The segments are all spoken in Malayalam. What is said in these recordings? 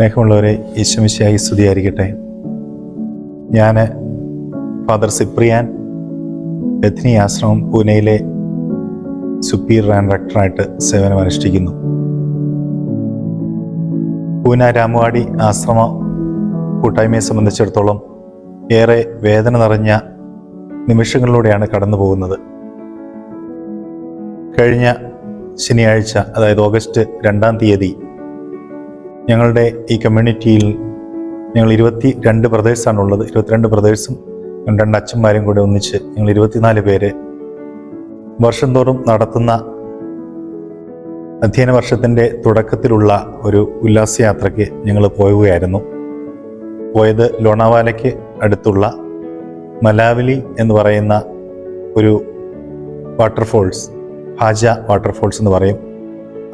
സ്നേഹമുള്ളവരെ ഈശ്വമിശയായി സ്തുതിയായിരിക്കട്ടെ. ഞാൻ ഫാദർ സിപ്രിയാൻ ബഥിനി ആശ്രമം പൂനെയിലെ സുപ്പീരിയർ ആൻഡ് റക്ടറായിട്ട് സേവനമനുഷ്ഠിക്കുന്നു പൂന രാമവാടി ആശ്രമ കൂട്ടായ്മയെ സംബന്ധിച്ചിടത്തോളം ഏറെ വേദന നിറഞ്ഞ നിമിഷങ്ങളിലൂടെയാണ് കടന്നു പോകുന്നത്. കഴിഞ്ഞ ശനിയാഴ്ച അതായത് ഓഗസ്റ്റ് രണ്ടാം തീയതി ഞങ്ങളുടെ ഈ കമ്മ്യൂണിറ്റിയിൽ ഞങ്ങൾ ഇരുപത്തി രണ്ട് ബ്രദേഴ്സാണ് ഉള്ളത് ഇരുപത്തിരണ്ട് ബ്രദേഴ്സും രണ്ട് അച്ഛന്മാരും കൂടെ ഒന്നിച്ച് ഞങ്ങൾ ഇരുപത്തിനാല് പേര് വർഷം തോറും നടത്തുന്ന അധ്യയന വർഷത്തിന്റെ തുടക്കത്തിലുള്ള ഒരു ഉല്ലാസയാത്രയ്ക്ക് ഞങ്ങൾ പോവുകയായിരുന്നു. പോയത് ലോണാവാലയ്ക്ക് അടുത്തുള്ള മലാവലി എന്ന് പറയുന്ന ഒരു വാട്ടർഫോൾസ് ഹാജ വാട്ടർഫോൾസ് എന്ന് പറയും.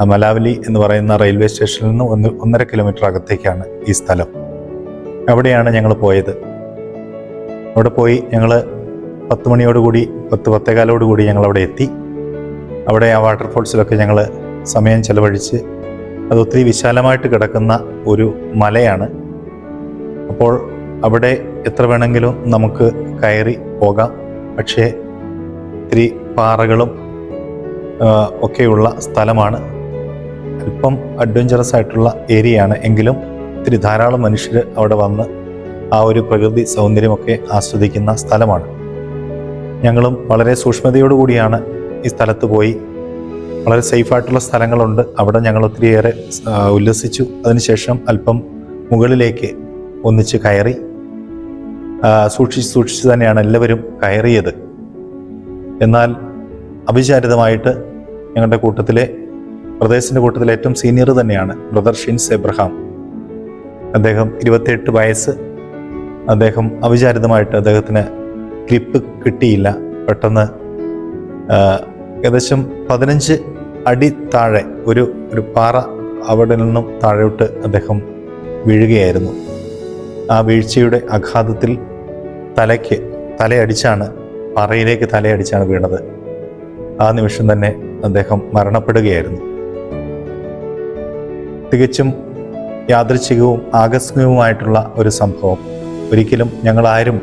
മലാവലി എന്ന് പറയുന്ന റെയിൽവേ സ്റ്റേഷനിൽ നിന്ന് ഒന്ന് ഒന്നര കിലോമീറ്റർ അകത്തേക്കാണ് ഈ സ്ഥലം. അവിടെയാണ് ഞങ്ങൾ പോയത്. അവിടെ പോയി ഞങ്ങൾ പത്ത് മണിയോടുകൂടി പത്ത് പത്തേകാലോടുകൂടി ഞങ്ങൾ അവിടെ എത്തി. അവിടെ ആ വാട്ടർഫോൾസിലൊക്കെ ഞങ്ങൾ സമയം ചെലവഴിച്ച് അത് ഒത്തിരി വിശാലമായിട്ട് കിടക്കുന്ന ഒരു മലയാണ്. അപ്പോൾ അവിടെ എത്ര വേണമെങ്കിലും നമുക്ക് കയറി പോകാം. പക്ഷേ ഒത്തിരി പാറകളും ഒക്കെയുള്ള സ്ഥലമാണ്. അല്പം അഡ്വഞ്ചറസ് ആയിട്ടുള്ള ഏരിയയാണ്. എങ്കിലും ഒത്തിരി ധാരാളം മനുഷ്യർ അവിടെ വന്ന് ആ ഒരു പ്രകൃതി സൗന്ദര്യമൊക്കെ ആസ്വദിക്കുന്ന സ്ഥലമാണ്. ഞങ്ങളും വളരെ സൂക്ഷ്മതയോടുകൂടിയാണ് ഈ സ്ഥലത്ത് പോയി. വളരെ സേഫായിട്ടുള്ള സ്ഥലങ്ങളുണ്ട്. അവിടെ ഞങ്ങൾ ഒത്തിരിയേറെ ഉല്ലസിച്ചു. അതിനുശേഷം അല്പം മുകളിലേക്ക് ഒന്നിച്ച് കയറി സൂക്ഷിച്ച് സൂക്ഷിച്ച് തന്നെയാണ് എല്ലാവരും കയറിയത്. എന്നാൽ അവിചാരിതമായിട്ട് ഞങ്ങളുടെ കൂട്ടത്തിലെ പ്രദേശത്തിന്റെ കൂട്ടത്തിൽ ഏറ്റവും സീനിയർ തന്നെയാണ് ബ്രദർ ഷിൻസ് എബ്രഹാം. അദ്ദേഹം ഇരുപത്തിയെട്ട് വയസ്സ്. അദ്ദേഹം അവിചാരിതമായിട്ട് അദ്ദേഹത്തിന് ഗ്രിപ്പ് കിട്ടിയില്ല. പെട്ടെന്ന് ഏകദേശം പതിനഞ്ച് അടി താഴെ ഒരു ഒരു പാറ അവിടെ നിന്നും താഴോട്ട് അദ്ദേഹം വീഴുകയായിരുന്നു. ആ വീഴ്ചയുടെ ആഘാതത്തിൽ തലയ്ക്ക് തലയടിച്ചാണ് പാറയിലേക്ക് തലയടിച്ചാണ് വീണത്. ആ നിമിഷം തന്നെ അദ്ദേഹം മരണപ്പെടുകയായിരുന്നു. തികച്ചും യാദൃച്ഛികവും ആകസ്മികവുമായിട്ടുള്ള ഒരു സംഭവം. ഒരിക്കലും ഞങ്ങളാരും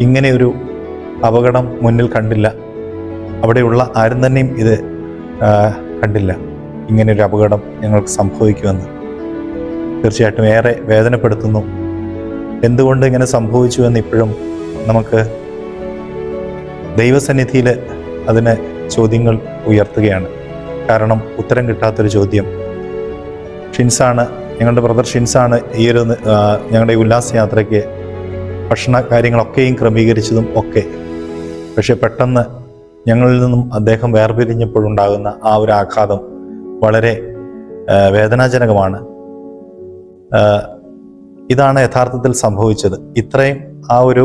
ഇങ്ങനെയൊരു അപകടം മുന്നിൽ കണ്ടില്ല. അവിടെയുള്ള ആരും തന്നെയും ഇത് കണ്ടില്ല. ഇങ്ങനെയൊരു അപകടം ഞങ്ങൾക്ക് സംഭവിക്കുമെന്ന്. തീർച്ചയായിട്ടും ഏറെ വേദനപ്പെടുത്തുന്നു. എന്തുകൊണ്ട് ഇങ്ങനെ സംഭവിച്ചു എന്ന് ഇപ്പോഴും നമുക്ക് ദൈവസന്നിധിയിൽ അതിന് ചോദ്യങ്ങൾ ഉയർത്തുകയാണ്. കാരണം ഉത്തരം കിട്ടാത്തൊരു ചോദ്യം. ഷിൻസാണ് ഞങ്ങളുടെ ബ്രദർ ഷിൻസാണ് ഈ ഒരു ഞങ്ങളുടെ ഈ ഉല്ലാസയാത്രയ്ക്ക് ഭക്ഷണ കാര്യങ്ങളൊക്കെയും ക്രമീകരിച്ചതും ഒക്കെ. പക്ഷെ പെട്ടെന്ന് ഞങ്ങളിൽ നിന്നും അദ്ദേഹം വേർപിരിഞ്ഞപ്പോഴുണ്ടാകുന്ന ആ ഒരു ആഘാതം വളരെ വേദനാജനകമാണ്. ഇതാണ് യഥാർത്ഥത്തിൽ സംഭവിച്ചത്. ഇത്രയും ആ ഒരു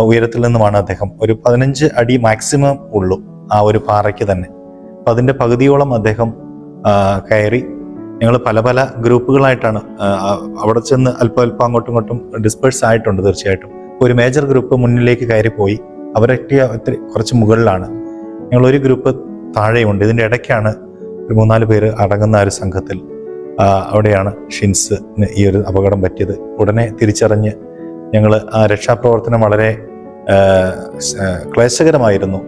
ഉയരത്തിൽ നിന്നുമാണ് അദ്ദേഹം. ഒരു പതിനഞ്ച് അടി മാക്സിമം ഉള്ളൂ ആ ഒരു പാറയ്ക്ക് തന്നെ. അപ്പം അതിന്റെ പകുതിയോളം അദ്ദേഹം കയറി ഞങ്ങൾ പല പല ഗ്രൂപ്പുകളായിട്ടാണ് അവിടെ ചെന്ന് അല്പം അല്പം അങ്ങോട്ടും ഇങ്ങോട്ടും ഡിസ്പേഴ്സ് ആയിട്ടുണ്ട് തീർച്ചയായിട്ടും. ഒരു മേജർ ഗ്രൂപ്പ് മുന്നിലേക്ക് കയറിപ്പോയി. അവരൊക്കെ ഒത്തിരി കുറച്ച് മുകളിലാണ്. ഞങ്ങൾ ഒരു ഗ്രൂപ്പ് താഴെയുണ്ട്. ഇതിന്റെ ഇടയ്ക്കാണ് ഒരു മൂന്നാൽ പേര് അടങ്ങുന്ന ഒരു സംഘത്തിൽ അവിടെയാണ് ഷിൻസ് ഈ ഒരു അപകടം പറ്റിയത്. ഉടനെ തിരിച്ചറിഞ്ഞ് ഞങ്ങൾ ആ രക്ഷാപ്രവർത്തനം വളരെ ക്ലേശകരമായിരുന്നു.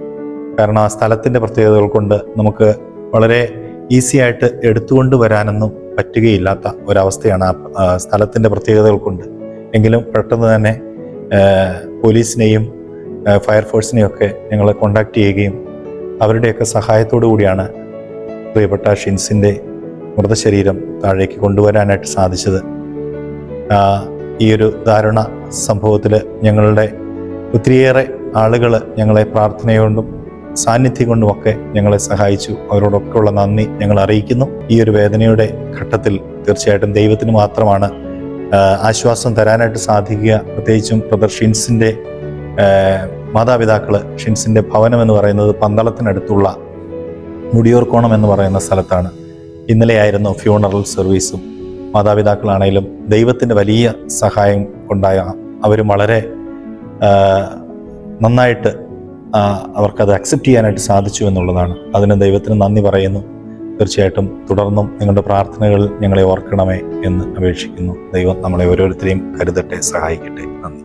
കാരണം ആ സ്ഥലത്തിന്റെ പ്രത്യേകതകൾ കൊണ്ട് നമുക്ക് വളരെ ഈസി ആയിട്ട് എടുത്തുകൊണ്ട് വരാനൊന്നും പറ്റുകയില്ലാത്ത ഒരവസ്ഥയാണ് ആ സ്ഥലത്തിന്റെ പ്രത്യേകതകൾ കൊണ്ട് എങ്കിലും പെട്ടെന്ന് തന്നെ പോലീസിനെയും ഫയർഫോഴ്സിനെയും ഒക്കെ ഞങ്ങൾ കോണ്ടാക്ട് ചെയ്യുകയും അവരുടെയൊക്കെ സഹായത്തോടു കൂടിയാണ് പ്രിയപ്പെട്ട ഷിൻസിന്റെ മൃതശരീരം താഴേക്ക് കൊണ്ടുവരാനായിട്ട് സാധിച്ചത്. ഈ ഒരു ദാരുണ സംഭവത്തിൽ ഞങ്ങളുടെ ഒത്തിരിയേറെ ആളുകൾ ഞങ്ങളെ പ്രാർത്ഥനയോണ്ടും സാന്നിധ്യം കൊണ്ടുമൊക്കെ ഞങ്ങളെ സഹായിച്ചു. അവരോടൊക്കെ ഉള്ള നന്ദി ഞങ്ങൾ അറിയിക്കുന്നു. ഈ ഒരു വേദനയുടെ ഘട്ടത്തിൽ തീർച്ചയായിട്ടും ദൈവത്തിന് മാത്രമാണ് ആശ്വാസം തരാനായിട്ട് സാധിക്കുക. പ്രത്യേകിച്ചും ബ്രദർ ഷിൻസിന്റെ മാതാപിതാക്കൾ ഷിൻസിന്റെ ഭവനം എന്ന് പറയുന്നത് പന്തളത്തിനടുത്തുള്ള മുടിയൂർക്കോണം എന്ന് പറയുന്ന സ്ഥലത്താണ്. ഇന്നലെയായിരുന്നു ഫ്യൂണറൽ സർവീസും മാതാപിതാക്കളാണേലും ദൈവത്തിന്റെ വലിയ സഹായം കൊണ്ടായ അവരും വളരെ നന്നായിട്ട് അവർക്കത് അക്സെപ്റ്റ് ചെയ്യാനായിട്ട് സാധിച്ചു എന്നുള്ളതാണ്. അതിന് ദൈവത്തിന് നന്ദി പറയുന്നു. തീർച്ചയായിട്ടും തുടർന്നും നിങ്ങളുടെ പ്രാർത്ഥനകൾ ഞങ്ങളെ ഓർക്കണമേ എന്ന് അപേക്ഷിക്കുന്നു. ദൈവം നമ്മളെ ഓരോരുത്തരെയും കരുതട്ടെ സഹായിക്കട്ടെ. നന്ദി.